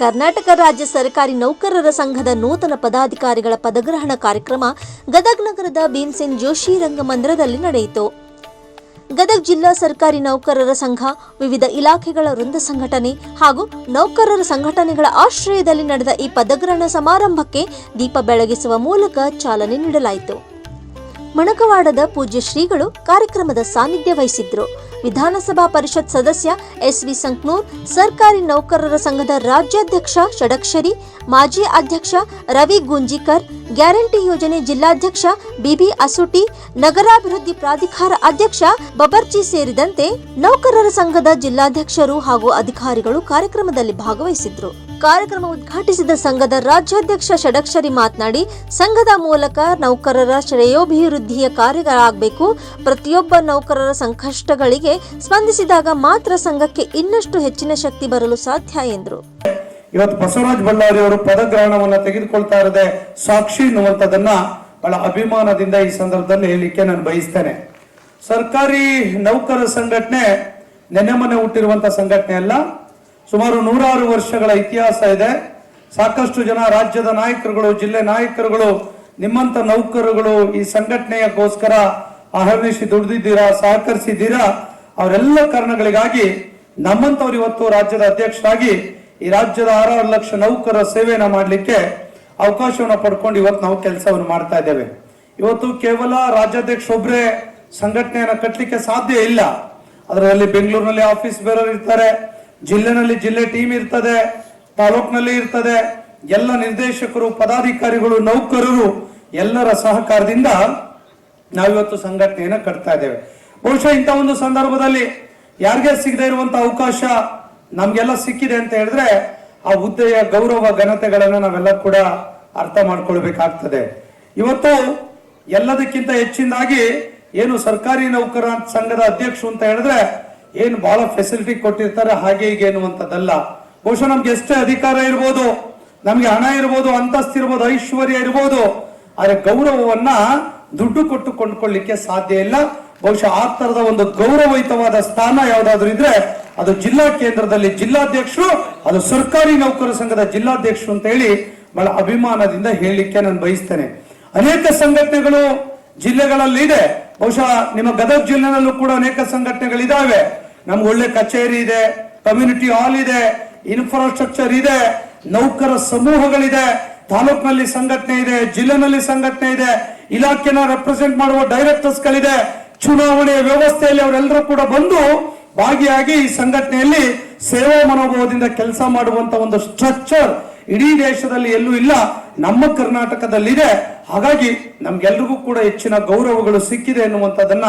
ಕರ್ನಾಟಕ ರಾಜ್ಯ ಸರ್ಕಾರಿ ನೌಕರರ ಸಂಘದ ನೂತನ ಪದಾಧಿಕಾರಿಗಳ ಪದಗ್ರಹಣ ಕಾರ್ಯಕ್ರಮ ಗದಗ ನಗರದ ಭೀಮಸೇನ್ ಜೋಶಿ ರಂಗಮಂದಿರದಲ್ಲಿ ನಡೆಯಿತು. ಗದಗ್ ಜಿಲ್ಲಾ ಸರ್ಕಾರಿ ನೌಕರರ ಸಂಘ, ವಿವಿಧ ಇಲಾಖೆಗಳ ವೃಂದ ಸಂಘಟನೆ ಹಾಗೂ ನೌಕರರ ಸಂಘಟನೆಗಳ ಆಶ್ರಯದಲ್ಲಿ ನಡೆದ ಈ ಪದಗ್ರಹಣ ಸಮಾರಂಭಕ್ಕೆ ದೀಪ ಬೆಳಗಿಸುವ ಮೂಲಕ ಚಾಲನೆ ನೀಡಲಾಯಿತು. ಮಣಕವಾಡದ ಪೂಜ್ಯ ಶ್ರೀಗಳು ಕಾರ್ಯಕ್ರಮದ ಸಾನ್ನಿಧ್ಯ ವಹಿಸಿದ್ರು. ವಿಧಾನಸಭಾ ಪರಿಷತ್ ಸದಸ್ಯ ಎಸ್ ವಿ ಸಂಕ್ನೂರ್, ಸರ್ಕಾರಿ ನೌಕರರ ಸಂಘದ ರಾಜ್ಯಾಧ್ಯಕ್ಷ ಷಡಕ್ಷರಿ, ಮಾಜಿ ಅಧ್ಯಕ್ಷ ರವಿ ಗುಂಜಿಕರ್, ಗ್ಯಾರಂಟಿ ಯೋಜನೆ ಜಿಲ್ಲಾಧ್ಯಕ್ಷ ಬಿಬಿ ಅಸುಟಿ, ನಗರಾಭಿವೃದ್ಧಿ ಪ್ರಾಧಿಕಾರ ಅಧ್ಯಕ್ಷ ಬಬರ್ಜಿ ಸೇರಿದಂತೆ ನೌಕರರ ಸಂಘದ ಜಿಲ್ಲಾಧ್ಯಕ್ಷರು ಹಾಗೂ ಅಧಿಕಾರಿಗಳು ಕಾರ್ಯಕ್ರಮದಲ್ಲಿ ಭಾಗವಹಿಸಿದ್ರು. ಕಾರ್ಯಕ್ರಮ ಉದ್ಘಾಟಿಸಿದ ಸಂಘದ ರಾಜ್ಯಾಧ್ಯಕ್ಷ ಷಡಕ್ಷರಿ ಮಾತನಾಡಿ, ಸಂಘದ ಮೂಲಕ ನೌಕರರ ಶ್ರೇಯೋಭಿವೃದ್ಧಿಯ ಕಾರ್ಯಗಳಾಗಬೇಕು. ಪ್ರತಿಯೊಬ್ಬ ನೌಕರರ ಸಂಕಷ್ಟಗಳಿಗೆ ಸ್ಪಂದಿಸಿದಾಗ ಮಾತ್ರ ಸಂಘಕ್ಕೆ ಇನ್ನಷ್ಟು ಹೆಚ್ಚಿನ ಶಕ್ತಿ ಬರಲು ಸಾಧ್ಯ, ಎಂದರು. ಇವತ್ತು ಬಸವರಾಜ ಬಳ್ಳಾರಿ ಅವರು ಪದಗ್ರಹಣವನ್ನು ತೆಗೆದುಕೊಳ್ತಾ ಇರದೆ ಸಾಕ್ಷಿ ಎನ್ನುವಂಥದ್ದನ್ನ ಬಹಳ ಅಭಿಮಾನದಿಂದ ಈ ಸಂದರ್ಭದಲ್ಲಿ ಹೇಳಲಿಕ್ಕೆ ನಾನು ಬಯಸ್ತೇನೆ. ಸರ್ಕಾರಿ ನೌಕರ ಸಂಘಟನೆ ನೆನೆ ಮನೆ ಸಂಘಟನೆ ಅಲ್ಲ ಸುಮಾರು ನೂರಾರು ವರ್ಷಗಳ ಇತಿಹಾಸ ಇದೆ. ಸಾಕಷ್ಟು ಜನ ರಾಜ್ಯದ ನಾಯಕರುಗಳು, ಜಿಲ್ಲೆ ನಾಯಕರುಗಳು, ನಿಮ್ಮಂತ ನೌಕರರುಗಳು ಈ ಸಂಘಟನೆಯಗೋಸ್ಕರ ಅಹರ್ನಿಶಿ ದುಡಿದಿದ್ದೀರಾ, ಸಹಕರಿಸಿದ್ದೀರಾ? ಅವರೆಲ್ಲ ಕಾರಣಗಳಿಗಾಗಿ ನಮ್ಮಂತವ್ರು ಇವತ್ತು ರಾಜ್ಯದ ಅಧ್ಯಕ್ಷರಾಗಿ ಈ ರಾಜ್ಯದ ಆರಾರು ಲಕ್ಷ ನೌಕರರ ಸೇವೆಯನ್ನು ಮಾಡಲಿಕ್ಕೆ ಅವಕಾಶವನ್ನ ಪಡ್ಕೊಂಡು ಇವತ್ತು ನಾವು ಕೆಲಸವನ್ನು ಮಾಡ್ತಾ ಇದ್ದೇವೆ. ಇವತ್ತು ಕೇವಲ ರಾಜ್ಯಾಧ್ಯಕ್ಷ ಒಬ್ಬರೇ ಸಂಘಟನೆಯನ್ನು ಕಟ್ಟಲಿಕ್ಕೆ ಸಾಧ್ಯ ಇಲ್ಲ. ಅದರಲ್ಲಿ ಬೆಂಗಳೂರಿನಲ್ಲಿ ಆಫೀಸ್ ಬೇರೆಯವರು ಇರ್ತಾರೆ. ಜಿಲ್ಲೆನಲ್ಲಿ ಜಿಲ್ಲೆ ಟೀಮ್ ಇರ್ತದೆ, ತಾಲೂಕಿನಲ್ಲಿ ಇರ್ತದೆ, ಎಲ್ಲ ನಿರ್ದೇಶಕರು, ಪದಾಧಿಕಾರಿಗಳು, ನೌಕರರು ಎಲ್ಲರ ಸಹಕಾರದಿಂದ ನಾವಿವತ್ತು ಸಂಘಟನೆಯನ್ನು ಕಟ್ತಾ ಇದ್ದೇವೆ. ಬಹುಶಃ ಇಂಥ ಒಂದು ಸಂದರ್ಭದಲ್ಲಿ ಯಾರಿಗೆ ಸಿಗದೆ ಇರುವಂತಹ ಅವಕಾಶ ನಮ್ಗೆಲ್ಲ ಸಿಕ್ಕಿದೆ ಅಂತ ಹೇಳಿದ್ರೆ ಆ ಹುದ್ದೆಯ ಗೌರವ, ಘನತೆಗಳನ್ನು ನಾವೆಲ್ಲ ಕೂಡ ಅರ್ಥ ಮಾಡ್ಕೊಳ್ಬೇಕಾಗ್ತದೆ. ಇವತ್ತು ಎಲ್ಲದಕ್ಕಿಂತ ಹೆಚ್ಚಿನದಾಗಿ ಏನು ಸರ್ಕಾರಿ ನೌಕರ ಸಂಘದ ಅಧ್ಯಕ್ಷರು ಅಂತ ಹೇಳಿದ್ರೆ ಏನು ಬಹಳ ಫೆಸಿಲಿಟಿ ಕೊಟ್ಟಿರ್ತಾರೆ, ಹಾಗೆ ಹೀಗೆ ಅನ್ನುವಂಥದ್ದಲ್ಲ ಬಹುಶಃ ನಮ್ಗೆ ಎಷ್ಟೇ ಅಧಿಕಾರ ಇರ್ಬೋದು, ನಮ್ಗೆ ಹಣ ಇರ್ಬೋದು, ಅಂತಸ್ತು ಇರ್ಬೋದು, ಐಶ್ವರ್ಯ ಇರ್ಬೋದು, ಆದರೆ ಗೌರವವನ್ನ ದುಡ್ಡು ಕೊಟ್ಟು ಕೊಂಡ್ಕೊಳ್ಳಿಕ್ಕೆ ಸಾಧ್ಯ ಇಲ್ಲ. ಬಹುಶಃ ಆ ತರದ ಒಂದು ಗೌರವಯುತವಾದ ಸ್ಥಾನ ಯಾವ್ದಾದ್ರು ಇದ್ರೆ, ಅದು ಜಿಲ್ಲಾ ಕೇಂದ್ರದಲ್ಲಿ ಜಿಲ್ಲಾಧ್ಯಕ್ಷರು, ಅದು ಸರ್ಕಾರಿ ನೌಕರ ಸಂಘದ ಜಿಲ್ಲಾಧ್ಯಕ್ಷರು ಅಂತ ಹೇಳಿ ಬಹಳ ಅಭಿಮಾನದಿಂದ ಹೇಳಲಿಕ್ಕೆ ನಾನು ಬಯಸ್ತೇನೆ. ಅನೇಕ ಸಂಘಟನೆಗಳು ಜಿಲ್ಲೆಗಳಲ್ಲಿ ಇದೆ ಬಹುಶಃ ನಿಮ್ಮ ಗದಗ ಜಿಲ್ಲೆನಲ್ಲೂ ಕೂಡ ಅನೇಕ ಸಂಘಟನೆಗಳಿದಾವೆ. ನಮ್ಗೆ ಒಳ್ಳೆ ಕಚೇರಿ ಇದೆ ಕಮ್ಯುನಿಟಿ ಹಾಲ್ ಇದೆ ಇನ್ಫ್ರಾಸ್ಟ್ರಕ್ಚರ್ ಇದೆ, ನೌಕರ ಸಮೂಹಗಳಿದೆ, ತಾಲೂಕಿನಲ್ಲಿ ಸಂಘಟನೆ ಇದೆ, ಜಿಲ್ಲೆನಲ್ಲಿ ಸಂಘಟನೆ ಇದೆ, ಇಲಾಖೆನ ರೆಪ್ರೆಸೆಂಟ್ ಮಾಡುವ ಡೈರೆಕ್ಟರ್ಸ್ ಗಳಿದೆ ಚುನಾವಣೆಯ ವ್ಯವಸ್ಥೆಯಲ್ಲಿ ಅವರೆಲ್ಲರೂ ಕೂಡ ಬಂದು ಭಾಗಿಯಾಗಿ ಈ ಸಂಘಟನೆಯಲ್ಲಿ ಸೇವಾ ಮನೋಭಾವದಿಂದ ಕೆಲಸ ಮಾಡುವಂತ ಒಂದು ಸ್ಟ್ರಕ್ಚರ್ ಇಡೀ ದೇಶದಲ್ಲಿ ಎಲ್ಲೂ ಇಲ್ಲ, ನಮ್ಮ ಕರ್ನಾಟಕದಲ್ಲಿದೆ. ಹಾಗಾಗಿ ನಮ್ಗೆಲ್ರಿಗೂ ಕೂಡ ಹೆಚ್ಚಿನ ಗೌರವಗಳು ಸಿಕ್ಕಿದೆ ಎನ್ನುವಂಥದ್ದನ್ನ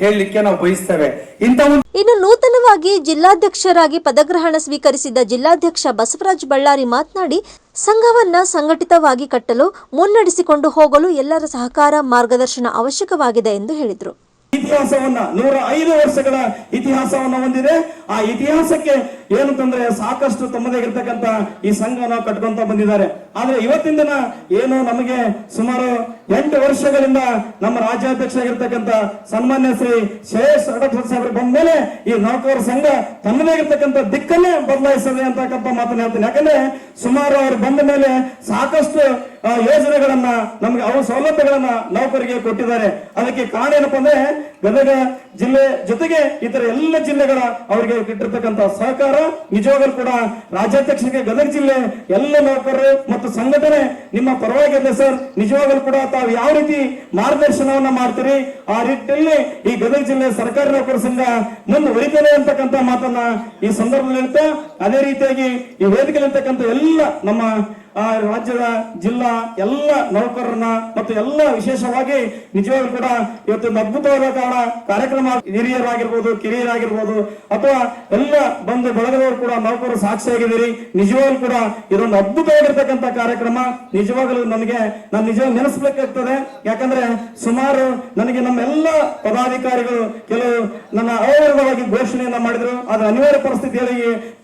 ಹೇಳಲಿಕ್ಕೆ ನಾವು ಬಯಸ್ತೇವೆ. ಇಂಥ ಒಂದು ಇನ್ನು ನೂತನವಾಗಿ ಜಿಲ್ಲಾಧ್ಯಕ್ಷರಾಗಿ ಪದಗ್ರಹಣ ಸ್ವೀಕರಿಸಿದ ಜಿಲ್ಲಾಧ್ಯಕ್ಷ ಬಸವರಾಜ್ ಬಳ್ಳಾರಿ ಮಾತನಾಡಿ ಸಂಘವನ್ನ ಸಂಘಟಿತವಾಗಿ ಕಟ್ಟಲು ಮುನ್ನಡೆಸಿಕೊಂಡು ಹೋಗಲು ಎಲ್ಲರ ಸಹಕಾರ ಮಾರ್ಗದರ್ಶನ ಅವಶ್ಯಕವಾಗಿದೆ ಎಂದು ಹೇಳಿದರು. ಇತಿಹಾಸವನ್ನ ನೂರ ಐದು ವರ್ಷಗಳ ಇತಿಹಾಸವನ್ನ ಹೊಂದಿದೆ. ಆ ಇತಿಹಾಸಕ್ಕೆ ಏನು ತಂದ್ರೆ, ಸಾಕಷ್ಟು ತಮ್ಮದೇ ಇರ್ತಕ್ಕಂತ ಈ ಸಂಘವನ್ನು ಕಟ್ಕೊಂತ ಬಂದಿದ್ದಾರೆ. ಆದ್ರೆ ಇವತ್ತಿನ ದಿನ ಏನು ನಮಗೆ ಸುಮಾರು ಎಂಟು ವರ್ಷಗಳಿಂದ ನಮ್ಮ ರಾಜ್ಯಾಧ್ಯಕ್ಷ ಆಗಿರ್ತಕ್ಕಂತ ಸನ್ಮಾನ್ಯ ಶ್ರೀ ಶೇಷ್ ಅಡಪರ್ ಸಾಹೇಬರು ಬಂದ ಮೇಲೆ ಈ ನೌಕರ ಸಂಘ ತನ್ನದೇ ಇರ್ತಕ್ಕಂತ ದಿಕ್ಕನ್ನೇ ಬದಲಾಯಿಸದೆ ಅಂತಕ್ಕಂಥ ಮಾತನ್ನ ಹೇಳ್ತೀನಿ. ಯಾಕಂದ್ರೆ ಸುಮಾರು ಅವರು ಬಂದ ಮೇಲೆ ಸಾಕಷ್ಟು ಯೋಜನೆಗಳನ್ನ, ನಮ್ಗೆ ಅವ್ರ ಸೌಲಭ್ಯಗಳನ್ನ ನೌಕರಿಗೆ ಕೊಟ್ಟಿದ್ದಾರೆ. ಅದಕ್ಕೆ ಕಾರಣ ಏನಪ್ಪಾ ಅಂದ್ರೆ ಗದಗ ಜಿಲ್ಲೆ ಜೊತೆಗೆ ಇತರ ಎಲ್ಲ ಜಿಲ್ಲೆಗಳ ಅವರಿಗೆ ಇಟ್ಟಿರ್ತಕ್ಕಂಥ ಸಹಕಾರ ನಿಜವಾಗಲೂ ಕೂಡ ರಾಜ್ಯಾಧ್ಯಕ್ಷರಿಗೆ ಗದಗ ಜಿಲ್ಲೆ ಎಲ್ಲ ನೌಕರರು ಮತ್ತು ಸಂಘಟನೆ ನಿಮ್ಮ ಪರವಾಗಿದೆ ಸರ್. ನಿಜವಾಗಲೂ ಕೂಡ ತಾವು ಯಾವ ರೀತಿ ಮಾರ್ಗದರ್ಶನವನ್ನ ಮಾಡ್ತೀರಿ, ಆ ರೀತಿಯಲ್ಲಿ ಈ ಗದಗ ಜಿಲ್ಲೆ ಸರ್ಕಾರಿ ನೌಕರ ಸಂಘ ಮುಂದುವರಿತದೆ ಅಂತಕ್ಕಂಥ ಮಾತನ್ನ ಈ ಸಂದರ್ಭದಲ್ಲಿ ಹೇಳ್ತಾ, ಅದೇ ರೀತಿಯಾಗಿ ಈ ವೇದಿಕೆಯಲ್ಲಿ ಎಲ್ಲ ನಮ್ಮ ರಾಜ್ಯದ ಜಿಲ್ಲಾ ಎಲ್ಲ ನೌಕರರನ್ನ ಮತ್ತು ಎಲ್ಲ ವಿಶೇಷವಾಗಿ ನಿಜವಾಗ್ಲೂ ಕೂಡ ಇವತ್ತು ಒಂದು ಅದ್ಭುತವಾದ ಕಾರಣ ಕಾರ್ಯಕ್ರಮ ಹಿರಿಯರಾಗಿರ್ಬೋದು, ಕಿರಿಯರಾಗಿರ್ಬೋದು ಅಥವಾ ಎಲ್ಲ ಬಂದು ಬಳಗದವರು ಕೂಡ ನೌಕರರು ಸಾಕ್ಷಿಯಾಗಿದ್ದೀರಿ. ನಿಜವಾಗ್ಲೂ ಕೂಡ ಇದೊಂದು ಅದ್ಭುತವಾಗಿರ್ತಕ್ಕಂಥ ಕಾರ್ಯಕ್ರಮ. ನಿಜವಾಗಲೂ ನನಗೆ ನಾನು ನಿಜವಾಗ ನೆನೆಸ್ಬೇಕಾಗ್ತದೆ. ಯಾಕಂದ್ರೆ ಸುಮಾರು ನನಗೆ ನಮ್ಮೆಲ್ಲ ಪದಾಧಿಕಾರಿಗಳು ಕೆಲವು ನನ್ನ ಅವಿರೋಧವಾಗಿ ಘೋಷಣೆಯನ್ನ ಮಾಡಿದ್ರು. ಆದ್ರೆ ಅನಿವಾರ್ಯ ಪರಿಸ್ಥಿತಿಯಲ್ಲಿ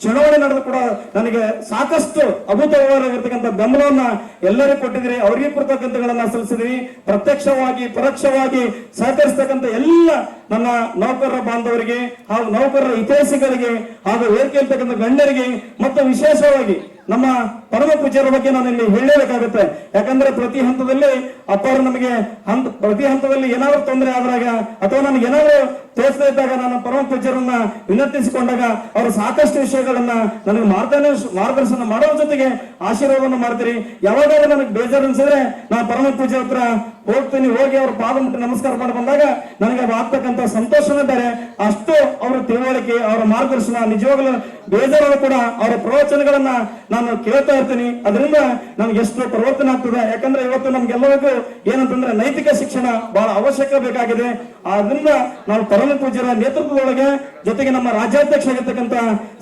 ಚುನಾವಣೆ ನಡೆದು ಕೂಡ ನನಗೆ ಸಾಕಷ್ಟು ಅಭೂತವಾಗಿರ್ತಕ್ಕಂಥ ಬೆಂಬಲವನ್ನ ಎಲ್ಲರಿಗೂ ಕೊಟ್ಟಿದ್ರಿ ಅವರಿಗೆ ಕೃತಜ್ಞತೆಗಳನ್ನ ಸಲ್ಲಿಸಿದ್ರಿ ಪ್ರತ್ಯಕ್ಷವಾಗಿ, ಪರೋಕ್ಷವಾಗಿ ಸಹಕರಿಸ್ತಕ್ಕಂಥ ಎಲ್ಲ ನನ್ನ ನೌಕರರ ಬಾಂಧವರಿಗೆ ಹಾಗೂ ನೌಕರರ ಹಿತೈಷಿಗಳಿಗೆ ಹಾಗೂ ವೇದಿಕೆ ಇರ್ತಕ್ಕಂಥ ಗಣ್ಯರಿಗೆ ಮತ್ತು ವಿಶೇಷವಾಗಿ ನಮ್ಮ ಪರಮ ಪೂಜ್ಯರ ಬಗ್ಗೆ ನಾನು ಇಲ್ಲಿ ಹೇಳಬೇಕಾಗುತ್ತೆ. ಯಾಕಂದ್ರೆ ಪ್ರತಿ ಹಂತದಲ್ಲಿ ಅಪ್ಪ ನಮಗೆ ಹಂತ, ಪ್ರತಿ ಹಂತದಲ್ಲಿ ಏನಾದ್ರು ತೊಂದರೆ ಆದ್ರಾಗ ಅಥವಾ ನನಗೆ ಏನಾದ್ರು ತೋರಿಸ್ತಾ ಇದ್ದಾಗ ನಾನು ಪರಮ ಪೂಜ್ಯರನ್ನ ವಿನಂತಿಸಿಕೊಂಡಾಗ ಅವರು ಸಾಕಷ್ಟು ವಿಷಯಗಳನ್ನ ನನಗೆ ಮಾರ್ಗದರ್ಶನ ಮಾರ್ಗದರ್ಶನ ಮಾಡೋ ಜೊತೆಗೆ ಆಶೀರ್ವಾದವನ್ನು ಮಾಡ್ತೀರಿ. ಯಾವಾಗಾದ್ರೂ ನನಗೆ ಬೇಜಾರು ಅನ್ಸಿದ್ರೆ ನಾನು ಪರಮ ಪೂಜೆ ಹತ್ರ ಹೋಗ್ತೀನಿ, ಹೋಗಿ ಅವ್ರ ಪಾದ ನಮಸ್ಕಾರ ಮಾಡಿ ಬಂದಾಗ ನನಗೆ ಅದು ಆಗ್ತಕ್ಕಂತ ಸಂತೋಷನೇ ಬೇರೆ. ಅಷ್ಟು ಅವರ ತಿಳುವಳಿಕೆ, ಅವರ ಮಾರ್ಗದರ್ಶನ, ನಿಜವಾಗ್ಲೂ ಬೇಜಾರು ಕೂಡ ಅವರ ಪ್ರವಚನಗಳನ್ನ ನಾನು ಕೇಳ್ತಾ ಇರ್ತೀನಿ. ಅದರಿಂದ ನಮ್ಗೆ ಎಷ್ಟು ಪರಿವರ್ತನೆ ಆಗ್ತದೆ. ಯಾಕಂದ್ರೆ ಇವತ್ತು ನಮ್ಗೆಲ್ಲರಿಗೂ ಏನಂತಂದ್ರೆ ನೈತಿಕ ಶಿಕ್ಷಣ ಬಹಳ ಅವಶ್ಯಕ ಬೇಕಾಗಿದೆ. ಆದ್ರಿಂದ ನಾವು ಪರಮ ಪೂಜ್ಯರ ನೇತೃತ್ವದೊಳಗೆ, ಜೊತೆಗೆ ನಮ್ಮ ರಾಜ್ಯಾಧ್ಯಕ್ಷ ಆಗಿರ್ತಕ್ಕಂಥ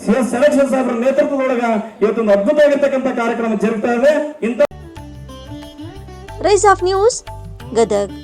ಸಿ ಎಸ್ ಸೆಲೆಕ್ಷನ್ ಸಾಹೇಬರ ನೇತೃತ್ವದೊಳಗೆ ಇವತ್ತೊಂದು ಅದ್ಭುತವಾಗಿರ್ತಕ್ಕಂಥ ಕಾರ್ಯಕ್ರಮ ಜರುಗ್ತಾ ಇದೆ. ಇಂಥ ರೈಸ್ ಆಫ್ ನ್ಯೂಸ್, ಗದಗ್.